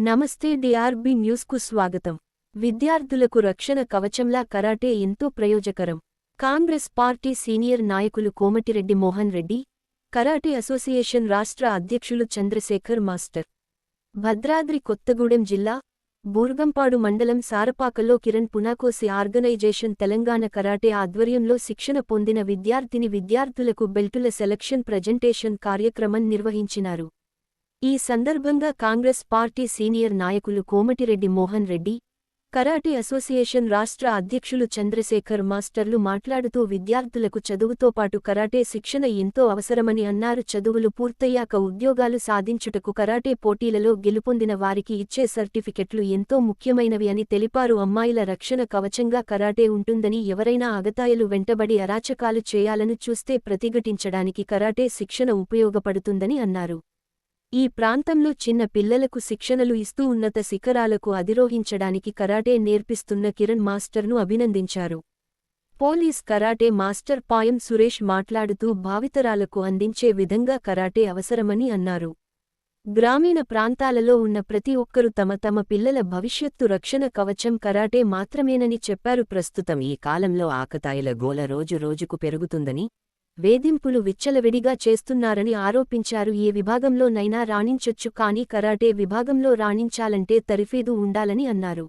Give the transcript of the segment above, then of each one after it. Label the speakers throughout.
Speaker 1: నమస్తే డిఆర్బి న్యూస్కు స్వాగతం. విద్యార్థులకు రక్షణ కవచంలా కరాటే ఎంతో ప్రయోజకరం. కాంగ్రెస్ పార్టీ సీనియర్ నాయకులు కోమటిరెడ్డి మోహన్ రెడ్డి కరాటే అసోసియేషన్ రాష్ట్ర అధ్యక్షులు చంద్రశేఖర్ మాస్టర్. భద్రాద్రి కొత్తగూడెం జిల్లా బూర్గంపాడు మండలం సారపాకలో కిరణ్ పునాకోసి ఆర్గనైజేషన్ తెలంగాణ కరాటే ఆధ్వర్యంలో శిక్షణ పొందిన విద్యార్థిని విద్యార్థులకు బెల్టుల సెలక్షన్ ప్రజెంటేషన్ కార్యక్రమం నిర్వహించినారు. ఈ సందర్భంగా కాంగ్రెస్ పార్టీ సీనియర్ నాయకులు కోమటిరెడ్డి మోహన్ రెడ్డి కరాటే అసోసియేషన్ రాష్ట్ర అధ్యక్షులు చంద్రశేఖర్ మాస్టర్లు మాట్లాడుతూ విద్యార్థులకు చదువుతో పాటు కరాటే శిక్షణ ఎంతో అవసరమని అన్నారు. చదువులు పూర్తయ్యాక ఉద్యోగాలు సాధించుటకు కరాటే పోటీలలో గెలుపొందిన వారికి ఇచ్చే సర్టిఫికెట్లు ఎంతో ముఖ్యమైనవి అని తెలిపారు. అమ్మాయిల రక్షణ కవచంగా కరాటే ఉంటుందని ఎవరైనా అగతాయలు వెంటబడి అరాచకాలు చేయాలని చూస్తే ప్రతిఘటించడానికి కరాటే శిక్షణ ఉపయోగపడుతుందని అన్నారు. ఈ ప్రాంతంలో చిన్న పిల్లలకు శిక్షణలు ఇస్తూ ఉన్నత శిఖరాలకు అధిరోహించడానికి కరాటే నేర్పిస్తున్న కిరణ్ మాస్టర్ను అభినందించారు. Police karate master Payam Suresh మాట్లాడుతూ భావితరాలకు అందించే విధంగా కరాటే అవసరమని అన్నారు. గ్రామీణ ప్రాంతాలలో ఉన్న ప్రతి ఒక్కరూ తమ తమ పిల్లల భవిష్యత్తు రక్షణ కవచం కరాటే మాత్రమేనని చెప్పారు. ప్రస్తుతం ఈ కాలంలో ఆకతాయిల గోల రోజు రోజుకు పెరుగుతుందని వేధింపులు విచ్చలవిడిగా చేస్తున్నారని ఆరోపించారు. ఏ విభాగంలోనైనా రాణించొచ్చు కానీ కరాటే విభాగంలో రాణించాలంటే తరిఫీదు ఉండాలని అన్నారు.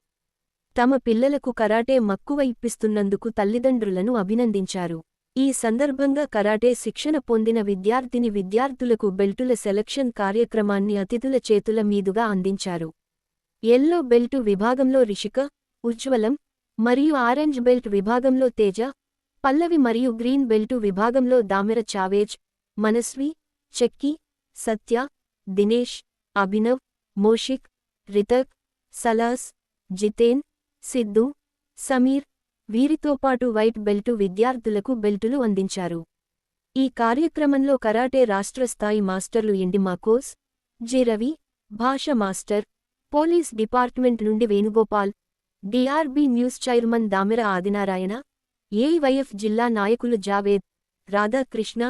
Speaker 1: తమ పిల్లలకు కరాటే మక్కువ ఇప్పిస్తున్నందుకు తల్లిదండ్రులను అభినందించారు. ఈ సందర్భంగా కరాటే శిక్షణ పొందిన విద్యార్థిని విద్యార్థులకు బెల్టుల సెలక్షన్ కార్యక్రమాన్ని అతిథుల చేతుల మీదుగా అందించారు. ఎల్లో బెల్టు విభాగంలో రిషిక ఉజ్వలం మరియు ఆరెంజ్ బెల్ట్ విభాగంలో తేజ పల్లవి మరియు గ్రీన్ బెల్టు విభాగంలో దామెర చావేజ్ మనస్వి చెక్కి సత్య దినేష్ అభినవ్ మోషిక్ రితక్ సలాస్ జితేన్ సిద్ధు సమీర్ వీరితో పాటు వైట్ బెల్టు విద్యార్థులకు బెల్టులు అందించారు. ఈ కార్యక్రమంలో కరాటే రాష్ట్ర స్థాయి మాస్టర్లు ఎండిమాకోస్ జిరవి భాష మాస్టర్ పోలీస్ డిపార్ట్మెంట్ నుండి Venugopal DRB news chairman Damera Adinarayana AIYF జిల్లా నాయకులు జావేద్ రాధాకృష్ణ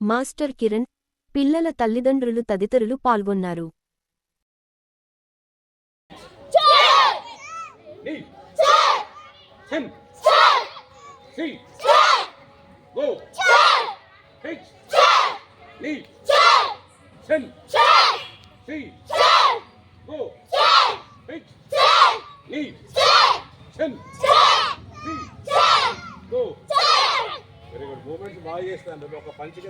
Speaker 1: మాస్టర్ కిరణ్ పిల్లల తల్లిదండ్రులు తదితరులు పాల్గొన్నారు
Speaker 2: Go. Hitch. Knee. Chin. Movements బాగా చేస్తాను ఒక పంచిక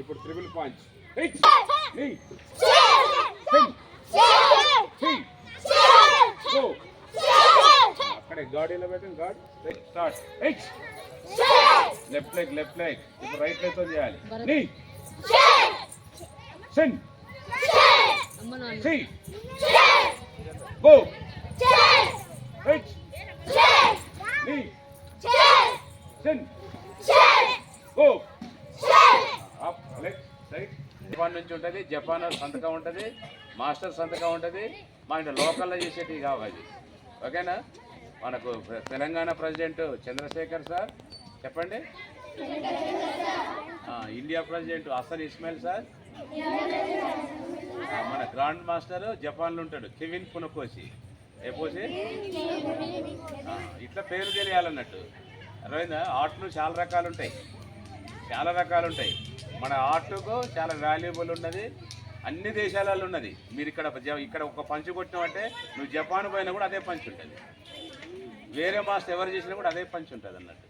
Speaker 2: ఇప్పుడు త్రిబుల్ పంచ్ అక్కడే గాడీలో పెట్టండి guard start left leg left leg ఇప్పుడు రైట్ లెగ్తో చేయాలి. జపాన్ నుంచి ఉంటుంది? జపాన్ సంతకం ఉంటుంది. మాస్టర్ సంతకం ఉంటుంది. మన లోకల్లో చేసేటివి కావాలి ఓకేనా? మనకు తెలంగాణ ప్రెసిడెంట్ చంద్రశేఖర్ సార్. చెప్పండి. India president Hasan Ismail sir. మన గ్రాండ్ మాస్టర్ జపాన్లో ఉంటాడు. కెవిన్ పునకోసి ఏ ఇట్లా పేరు తెలియాలన్నట్టు. అర్థమైందా? ఆర్ట్లు చాలా రకాలు ఉంటాయి చాలా రకాలు ఉంటాయి మన ఆర్ట్కు చాలా వాల్యుబుల్ ఉన్నది. అన్ని దేశాలలో ఉన్నది. మీరు ఇక్కడ జ- ఇక్కడ ఒక పంచు కొట్టినావంటే నువ్వు జపాన్ పోయినా కూడా అదే పంచు ఉంటుంది. వేరే మాస్టర్ ఎవరు చేసినా కూడా అదే పంచు ఉంటుంది అన్నట్టు.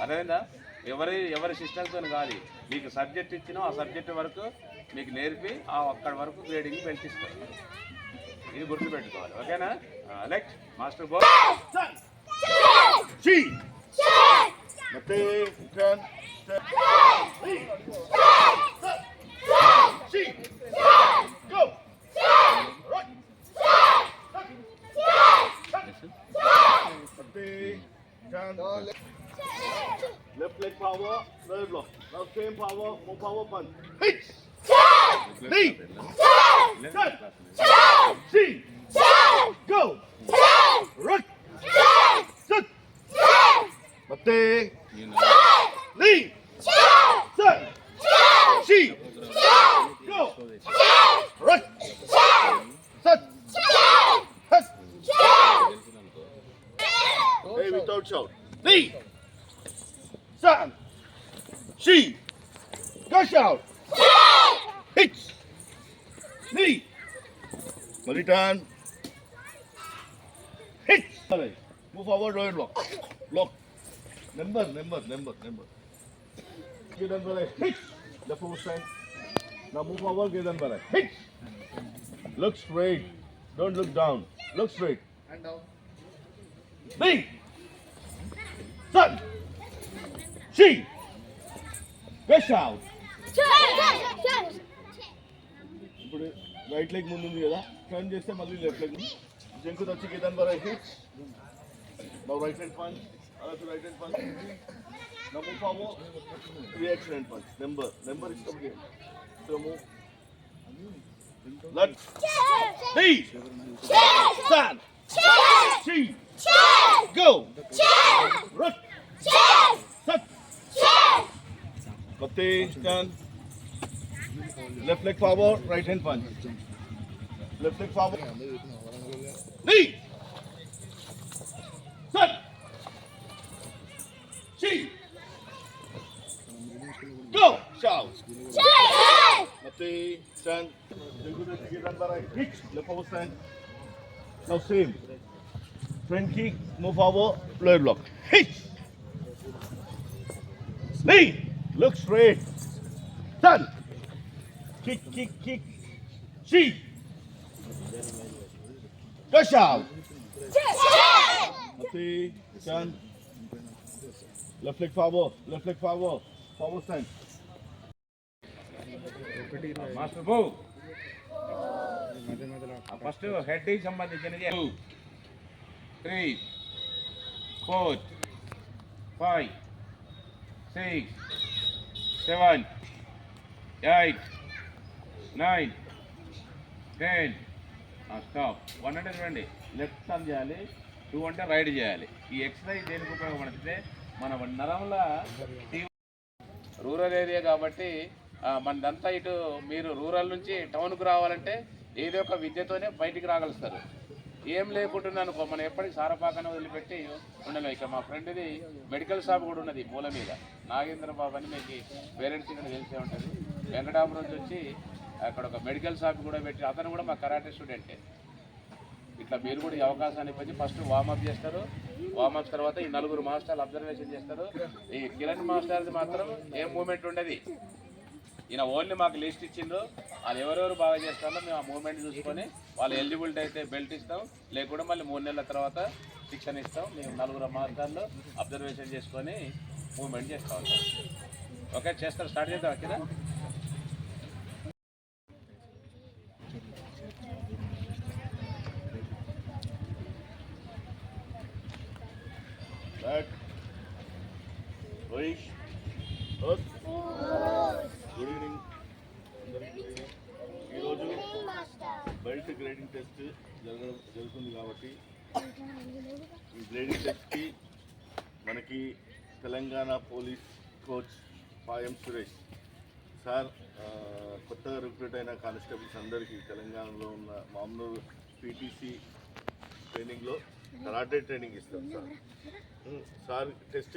Speaker 2: అర్థమైందా? ఎవరి ఎవరి సిస్టమ్తో కాదు. మీకు సబ్జెక్ట్ ఇచ్చినా ఆ సబ్జెక్ట్ వరకు మీకు నేర్పి ఆ అక్కడ వరకు గ్రేడింగ్ బెల్ట్ ఇస్తారు. ఇది గుర్తుపెట్టుకోవాలి ఓకేనా లెక్ట్ మాస్టర్ బో
Speaker 3: G. Mate, turn, step. G. Go. Right. Mate, turn. Left leg power, right block. Now same power, more power punch. Return hit Move forward, Rohit. Lock. Lock. number, number, number. numbers. Gideon Balai. Hit. The full strength. Now move forward, Gideon Balai. Hit. Look straight. Don't look down. Look straight. And down. Me. Sun. She. Fish out. Chal. Chal. Chal. Right leg ముందు ఉంది కదా? Turn చేస్తే మళ్ళీ left leg జంకు వచ్చి కింద బర hit. Now right hand punch అలా right hand punch now move forward reaction hand punch number number ఇష్టం so move let knee stand she go రక్ సట్ left leg forward right hand punch left leg forward নেই set সি গো শাউ ಮತ್ತೆ stand ಜಗ್ಗುದ ಸಿಗಿದಾನ್ ಬರ hitch left forward stand now same front kick move forward lower block hitch knee. Look straight. Done. Kick, kick, kick. She. Gush out. Okay. Turn. Left leg forward. Left leg forward. Forward stand.
Speaker 2: Master బో first head కి సంబంధించినది two three four five six seven eight Nine ten stop one అంటే చూడండి. Left turn చేయాలి. Two అంటే right చేయాలి. ఈ exercise దేనికి ఉపయోగపడితే మన నరంల రూరల్ ఏరియా కాబట్టి మనదంతా ఇటు మీరు రూరల్ నుంచి టౌన్కు రావాలంటే ఏదో ఒక విద్యతోనే బయటికి రాగలుస్తారు. ఏం లేకుండా అనుకో మనం ఎప్పటికీ సారపాకన వదిలిపెట్టి ఉండలేం. ఇక్కడ మా ఫ్రెండ్ది మెడికల్ షాప్ కూడా ఉన్నది మూల మీద. నాగేంద్ర బాబు అని మీకు పేరెంట్స్ ఇక్కడ తెలిసే ఉంటుంది. వెంకటాపురం నుంచి వచ్చి అక్కడ ఒక మెడికల్ షాప్ కూడా పెట్టి అతను కూడా మా కరాటే స్టూడెంటే. ఇట్లా మీరు కూడా ఈ అవకాశాన్ని పొంది ఫస్ట్ వార్మప్ చేస్తారు. వార్మప్ తర్వాత ఈ నలుగురు మాస్టర్లు అబ్జర్వేషన్ చేస్తారు. ఈ కిరణ్ మాస్టర్ది మాత్రం ఏం మూమెంట్ ఉండదు? ఈయన ఓన్లీ మాకు లిస్ట్ ఇచ్చిండ్రు వాళ్ళు ఎవరెవరు బాగా చేస్తారో మేము ఆ మూమెంట్ చూసుకొని వాళ్ళు ఎలిజిబిలిటీ అయితే బెల్ట్ ఇస్తాం. లేకుండా మళ్ళీ మూడు నెలల తర్వాత శిక్షణ ఇస్తాం. మేము నలుగురు మాస్టర్లు అబ్జర్వేషన్ చేసుకొని మూమెంట్ చేస్తూ ఉంటాం. ఓకే చేస్తారు. స్టార్ట్ చేద్దాం కిరణ్
Speaker 3: గుడ్ ఈవినింగ్ ఈరోజు బెల్ట్ గ్రేడింగ్ టెస్ట్ జరగ జరుగుతుంది కాబట్టి ఈ గ్రేడింగ్ టెస్ట్కి మనకి Telangana police coach Payam Suresh. Sir కొత్తగా రిక్రూట్ అయిన కానిస్టేబుల్స్ అందరికీ తెలంగాణలో ఉన్న మామూలు పీటీసీ ట్రైనింగ్లో కరాటే ట్రైనింగ్ ఇస్తాం సార్. సార్ టెస్ట్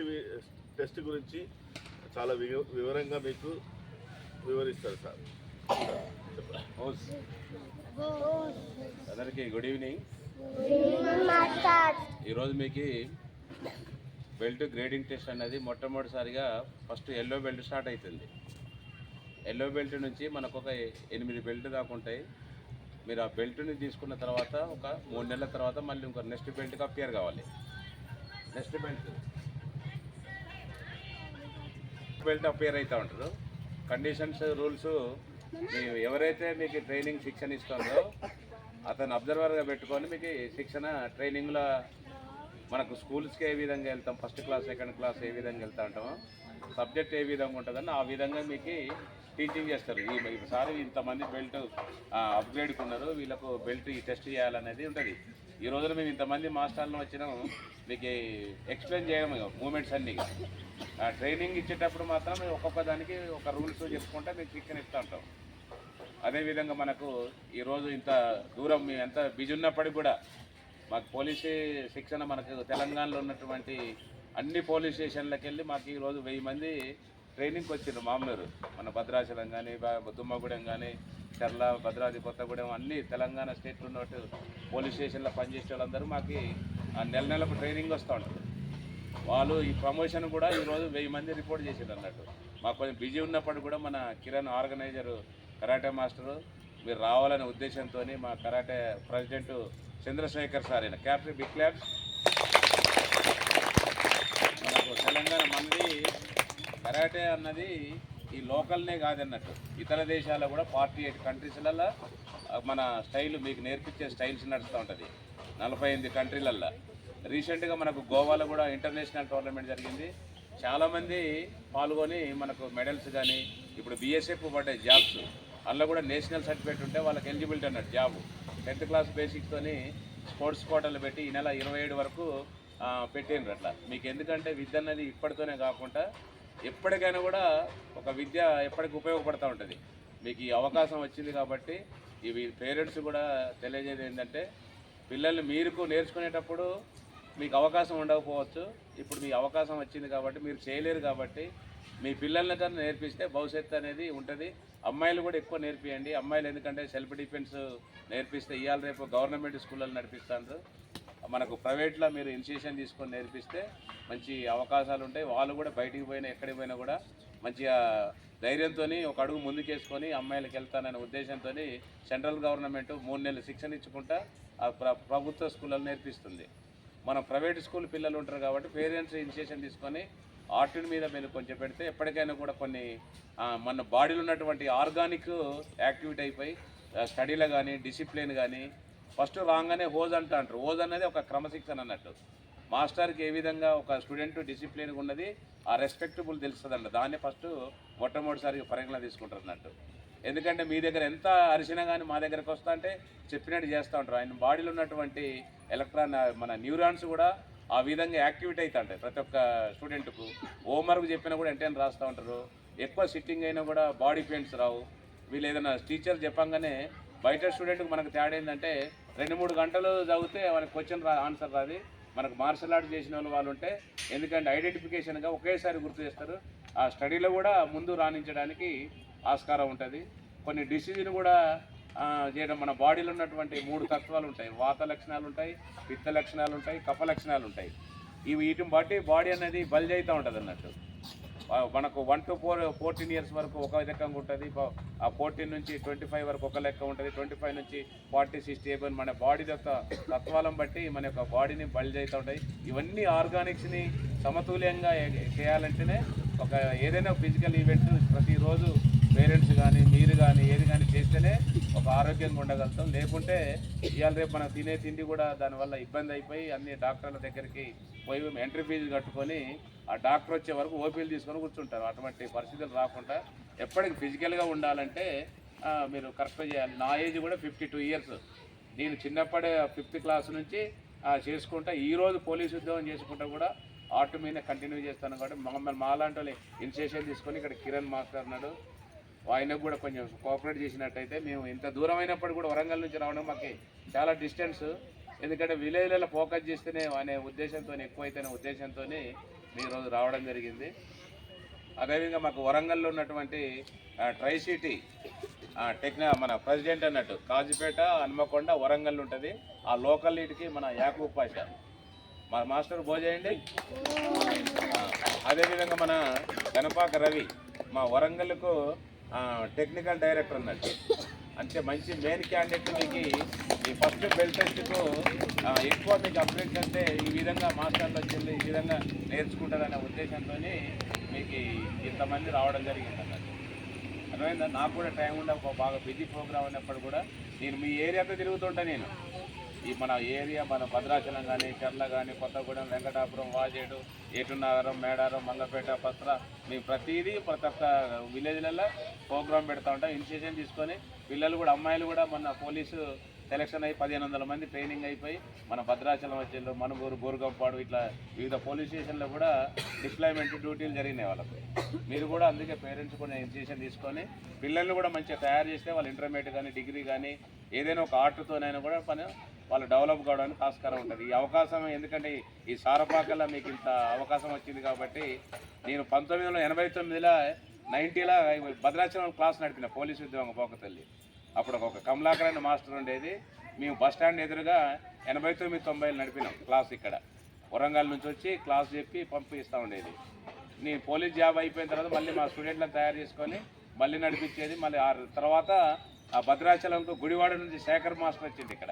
Speaker 3: టెస్ట్ గురించి చాలా వివ- వివరంగా మీకు వివరిస్తారు సార్.
Speaker 2: అందరికీ గుడ్ ఈవినింగ్. ఈరోజు మీకు బెల్ట్ గ్రేడింగ్ టెస్ట్ అనేది మొట్టమొదటిసారిగా ఫస్ట్ ఎల్లో బెల్ట్ స్టార్ట్ అవుతుంది ఎల్లో బెల్ట్ నుంచి మనకు ఒక ఎనిమిది బెల్ట్ దాకా ఉంటాయి. మీరు ఆ బెల్ట్ని తీసుకున్న తర్వాత ఒక మూడు నెలల తర్వాత మళ్ళీ ఇంకో నెక్స్ట్ బెల్ట్కి అపియర్ కావాలి. Next belt. బెల్ట్ అపేర్ అవుతూ ఉంటారు కండిషన్స్ రూల్స్ మీరు ఎవరైతే మీకు ట్రైనింగ్ శిక్షణ ఇస్తుందో అతను అబ్జర్వర్గా పెట్టుకొని మీకు శిక్షణ ట్రైనింగ్లో మనకు స్కూల్స్కి ఏ విధంగా వెళ్తాం? ఫస్ట్ క్లాస్ సెకండ్ క్లాస్ ఏ విధంగా వెళ్తా ఉంటామో సబ్జెక్ట్ ఏ విధంగా ఉంటుందని ఆ విధంగా మీకు టీచింగ్ చేస్తారు. ఈ ఈసారి ఇంతమంది బెల్ట్ అప్గ్రేడ్కి ఉన్నారు. వీళ్ళకు బెల్ట్ ఈ టెస్ట్ చేయాలనేది ఉంటుంది. ఈ రోజున మేము ఇంతమంది మాస్టర్లు వచ్చినాము. మీకు ఎక్స్ప్లెయిన్ చేయడం మూమెంట్స్ అన్నీ ఆ ట్రైనింగ్ ఇచ్చేటప్పుడు మాత్రం మేము ఒక్కొక్క దానికి ఒక రూల్స్ చెప్పుకుంటే మేము చికెన్ ఇస్తూ ఉంటాం. అదేవిధంగా మనకు ఈరోజు ఇంత దూరం మేము ఎంత బిజీ ఉన్నప్పటికీ కూడా మాకు పోలీసు శిక్షణ మనకు తెలంగాణలో ఉన్నటువంటి అన్ని పోలీస్ స్టేషన్లకు వెళ్ళి మాకు ఈరోజు వెయ్యి మంది ట్రైనింగ్కి వచ్చిండ్రు మామూలు మన భద్రాచలం కానీ దుమ్మగూడెం కానీ చర్ల భద్రాద్రి కొత్తగూడెం అన్ని తెలంగాణ స్టేట్లో ఉన్నట్టు పోలీస్ స్టేషన్లో పనిచేసే వాళ్ళందరూ మాకు ఆ నెల నెలకు ట్రైనింగ్ వస్తూ ఉంటారు వాళ్ళు ఈ ప్రమోషన్ కూడా ఈరోజు వెయ్యి మంది రిపోర్ట్ చేసారు అన్నట్టు. మాకు కొంచెం బిజీ ఉన్నప్పుడు కూడా మన కిరణ్ ఆర్గనైజరు కరాటే మాస్టరు మీరు రావాలనే ఉద్దేశంతో మా కరాటే ప్రెసిడెంట్ చంద్రశేఖర్ సార్ అయిన క్యాప్టెన్ బిగ్ క్లాబ్స్ మనకు తెలంగాణ మంది కరాటే అన్నది ఈ లోకల్నే కాదన్నట్టు. ఇతర దేశాల్లో కూడా ఫార్టీ ఎయిట్ కంట్రీస్లలో మన స్టైల్ మీకు నేర్పించే స్టైల్స్ నడుస్తూ ఉంటుంది. నలభై ఎనిమిది కంట్రీలల్లో. రీసెంట్గా మనకు గోవాలో కూడా ఇంటర్నేషనల్ టోర్నమెంట్ జరిగింది. చాలామంది పాల్గొని మనకు మెడల్స్ కానీ ఇప్పుడు బీఎస్ఎఫ్ పడ్డే జాబ్స్. అందులో కూడా నేషనల్ సర్టిఫికేట్ ఉంటే వాళ్ళకి ఎలిజిబిలిటీ అన్నట్టు జాబ్. టెన్త్ క్లాస్ బేసిక్స్తోని స్పోర్ట్స్ కోటలు పెట్టి ఈ నెల ఇరవై ఏడు వరకు పెట్టిండ్రు అట్లా. మీకు ఎందుకంటే విద్య అన్నది ఇప్పటితోనే కాకుండా ఎప్పటికైనా కూడా ఒక విద్య ఎప్పటికి ఉపయోగపడుతూ ఉంటుంది. మీకు ఈ అవకాశం వచ్చింది కాబట్టి ఇవి పేరెంట్స్ కూడా తెలియజేది ఏంటంటే పిల్లల్ని మీరు నేర్చుకునేటప్పుడు మీకు అవకాశం ఉండకపోవచ్చు. ఇప్పుడు మీ అవకాశం వచ్చింది కాబట్టి మీరు చేయలేరు కాబట్టి మీ పిల్లల్ని కన్నా నేర్పిస్తే భవిష్యత్తు అనేది ఉంటుంది. అమ్మాయిలు కూడా ఎక్కువ నేర్పియండి. అమ్మాయిలు ఎందుకంటే సెల్ఫ్ డిఫెన్స్ నేర్పిస్తే ఇవాళ రేపు గవర్నమెంట్ స్కూళ్ళలో నడిపిస్తారు మనకు ప్రైవేట్లో మీరు ఇనిషియేషన్ తీసుకొని నేర్పిస్తే మంచి అవకాశాలు ఉంటాయి. వాళ్ళు కూడా బయటికి పోయినా ఎక్కడికి పోయినా కూడా మంచిగా ధైర్యంతో ఒక అడుగు ముందుకేసుకొని అమ్మాయిలకు వెళ్తాననే ఉద్దేశంతో సెంట్రల్ గవర్నమెంట్ మూడు నెలలు శిక్షణ ఇచ్చుకుంటా ఆ ప్ర- ప్రభుత్వ స్కూళ్ళలో నేర్పిస్తుంది. మన ప్రైవేట్ స్కూల్ పిల్లలు ఉంటారు కాబట్టి పేరెంట్స్ ఇనిషియేషన్ తీసుకొని ఆర్ట్ మీద మీరు కొంచెం పెడితే ఎప్పటికైనా కూడా కొన్ని మన బాడీలో ఉన్నటువంటి ఆర్గానిక్ యాక్టివిటీ అయిపోయి స్టడీలో కానీ డిసిప్లిన్ కానీ ఫస్ట్ రాగానే హోజ్ అంటూ అంటారు. హోజ్ అనేది ఒక క్రమశిక్షణ అన్నట్టు. మాస్టర్కి ఏ విధంగా ఒక స్టూడెంట్ డిసిప్లిన్గా ఉన్నది ఆ రెస్పెక్టబుల్ తెలుస్తుంది దాన్ని ఫస్ట్ మొట్టమొదటిసారి పరిగణన తీసుకుంటారు అన్నట్టు ఎందుకంటే మీ దగ్గర ఎంత అరిసినా కానీ మా దగ్గరకు వస్తా అంటే చెప్పినట్టు చేస్తూ ఉంటారు. ఆయన బాడీలో ఉన్నటువంటి ఎలక్ట్రాన్ మన న్యూరాన్స్ కూడా ఆ విధంగా యాక్టివేట్ అవుతుంటాయి ప్రతి ఒక్క స్టూడెంట్కు. హోంవర్క్ చెప్పినా కూడా ఎంటైన్ రాస్తూ ఉంటారు. ఎక్కువ సిట్టింగ్ అయినా కూడా బాడీ పెయింట్స్ రావు. వీళ్ళు ఏదైనా టీచర్ చెప్పంగానే బయట స్టూడెంట్కి మనకు తేడా ఏంటంటే రెండు మూడు గంటలు చదివితే వాళ్ళకి క్వశ్చన్ రా ఆన్సర్ రాదు. మనకు మార్షల్ ఆర్ట్స్ చేసిన వాళ్ళు వాళ్ళు ఉంటే ఎందుకంటే ఐడెంటిఫికేషన్గా ఒకేసారి గుర్తు చేస్తారు. ఆ స్టడీలో కూడా ముందు రాణించడానికి ఆస్కారం ఉంటుంది. కొన్ని డిసీజ్ని కూడా చేయడం మన బాడీలో ఉన్నటువంటి మూడు తత్వాలు ఉంటాయి. వాత లక్షణాలు ఉంటాయి పిత్త లక్షణాలు ఉంటాయి కఫ లక్షణాలు ఉంటాయి. ఇవి వీటిని బట్టి బాడీ అనేది బల్జ్ అవుతూ ఉంటుంది అన్నట్టు మనకు one to four fourteen years వరకు ఒక రకంగా ఉంటుంది. ఆ ఫోర్టీన్ నుంచి ట్వంటీ ఫైవ్ వరకు ఒక లెక్క ఉంటుంది. ట్వంటీ ఫైవ్ నుంచి ఫార్టీ సిక్స్టీ ఏబన్ మన బాడీ యొక్క తత్వాలను బట్టి మన యొక్క బాడీని బల్జ్ అవుతూ ఉంటాయి. ఇవన్నీ ఆర్గానిక్స్ని సమతుల్యంగా చేయాలంటేనే ఒక ఏదైనా ఫిజికల్ ఈవెంట్ ప్రతిరోజు పేరెంట్స్ కానీ మీరు కానీ ఏది కానీ చేస్తేనే ఒక ఆరోగ్యంగా ఉండగలుగుతాం. లేకుంటే ఇవాళ రేపు మనం తినే తిండి కూడా దానివల్ల ఇబ్బంది అయిపోయి అన్ని డాక్టర్ల దగ్గరికి పోయి ఎంట్రీ ఫీజు కట్టుకొని ఆ డాక్టర్ వచ్చే వరకు ఓపీలు తీసుకొని కూర్చుంటారు. అటువంటి పరిస్థితులు రాకుండా ఎప్పటికి ఫిజికల్గా ఉండాలంటే మీరు కరెక్ట్గా చేయాలి. నా ఏజ్ కూడా ఫిఫ్టీ టూ ఇయర్స్ నేను చిన్నప్పుడే ఫిఫ్త్ క్లాస్ నుంచి చేసుకుంటా. ఈరోజు పోలీస్ ఉద్యోగం చేసుకుంటా కూడా ఆర్ట్ మీద కంటిన్యూ చేస్తాను కాబట్టి మమ్మల్ని మాలాంటి వాళ్ళు. ఇనిషియేషన్ తీసుకొని ఇక్కడ కిరణ్ మాస్టర్ అన్నాడు. ఆయనకు కూడా కొంచెం కోఆపరేట్ చేసినట్టయితే మేము ఇంత దూరం అయినప్పుడు కూడా వరంగల్ నుంచి రావడం మాకు చాలా డిస్టెన్స్ ఎందుకంటే విలేజ్లలో ఫోకస్ చేస్తేనే అనే ఉద్దేశంతో ఎక్కువైతేనే ఉద్దేశంతో మీ రోజు రావడం జరిగింది. అదేవిధంగా మాకు వరంగల్లో ఉన్నటువంటి ట్రై సిటీ టెక్నా మన ప్రెసిడెంట్ అన్నట్టు కాజీపేట హనుమకొండ వరంగల్ ఉంటుంది. ఆ లోకల్ లీడ్కి మన యాకూబ్ పాష. మా మాస్టర్ భోజేయండి అదేవిధంగా మన గణపాక రవి మా వరంగల్కు టెక్నికల్ డైరెక్టర్ అన్నట్టు. అంటే మంచి మెయిన్ క్యాండిడేట్ మీకు ఈ ఫస్ట్ బెల్ టెస్ట్కు ఎక్కువ మీకు అప్డేట్స్ అంటే ఈ విధంగా మాస్టర్లు వచ్చింది ఈ విధంగా నేర్చుకుంటారనే ఉద్దేశంతో మీకు ఇంతమంది రావడం జరిగింది అన్నట్టు. అర్థమైందా? నాకు కూడా టైం ఉండే బాగా బిజీ ప్రోగ్రామ్ ఉన్నప్పుడు కూడా నేను మీ ఏరియాతో తిరుగుతుంటా నేను. ఈ మన ఏరియా మన భద్రాచలం కానీ చర్ల కానీ కొత్తగూడెం వెంకటాపురం వాజేడు ఏటున్నారం మేడారం మంగపేట పత్ర మేము ప్రతిదీ ప్రతి ఒక్క విలేజ్లలో ప్రోగ్రామ్ పెడతా ఉంటాం. ఇనిషియేషన్ తీసుకొని పిల్లలు కూడా అమ్మాయిలు కూడా మొన్న పోలీసు సెలక్షన్ అయ్యి పదిహేను వందల మంది ట్రైనింగ్ అయిపోయి మన భద్రాచలం వచ్చేళ్ళు మనుగూరు గోరుగంపాడు ఇట్లా వివిధ పోలీస్ స్టేషన్లో కూడా డిప్లాయ్మెంట్ డ్యూటీలు జరిగినాయి వాళ్ళకు. మీరు కూడా అందుకే పేరెంట్స్ కూడా ఇనిషియేషన్ తీసుకొని పిల్లల్ని కూడా మంచిగా తయారు చేస్తే వాళ్ళు ఇంటర్మీడియట్ కానీ డిగ్రీ కానీ ఏదైనా ఒక ఆర్ట్తోనైనా కూడా పని వాళ్ళు డెవలప్ కావడానికి ఆస్కారం ఉంటుంది. ఈ అవకాశం ఎందుకంటే ఈ సారపాకల్లో మీకు ఇంత అవకాశం వచ్చింది కాబట్టి నేను పంతొమ్మిది వందల ఎనభై తొమ్మిదిలో నైంటీలో భద్రాచలం క్లాస్ నడిపిన పోలీసు ఉద్యోగం పోకతల్లి అప్పుడు ఒక కమలాకర్ అనే మాస్టర్ ఉండేది. మేము బస్ స్టాండ్ ఎదురుగా ఎనభై తొమ్మిది తొంభైలు నడిపినాం క్లాస్ ఇక్కడ. వరంగల్ నుంచి వచ్చి క్లాస్ చెప్పి పంపిస్తూ ఉండేది. నేను పోలీస్ జాబ్ అయిపోయిన తర్వాత మళ్ళీ మా స్టూడెంట్లను తయారు చేసుకొని మళ్ళీ నడిపించేది. మళ్ళీ ఆ తర్వాత ఆ భద్రాచలంకు గుడివాడ నుంచి శేఖర్ మాస్టర్ వచ్చింది ఇక్కడ.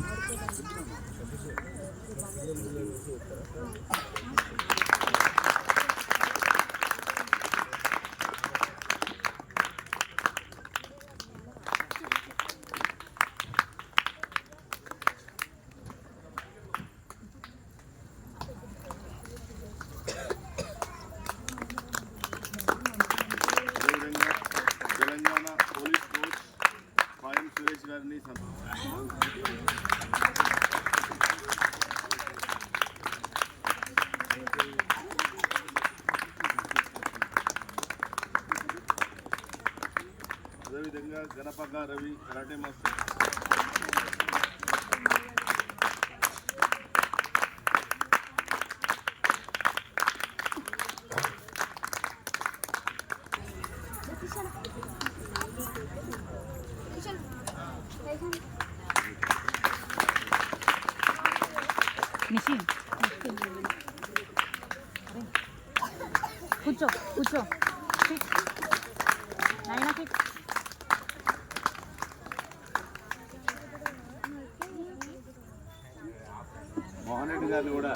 Speaker 2: Thank you.
Speaker 3: అదేవిధంగా రవి కరాటే మాస్టర్.
Speaker 4: మిషన్. కూర్చో కూర్చో. నైనా నాయనా
Speaker 2: గారిని కూడా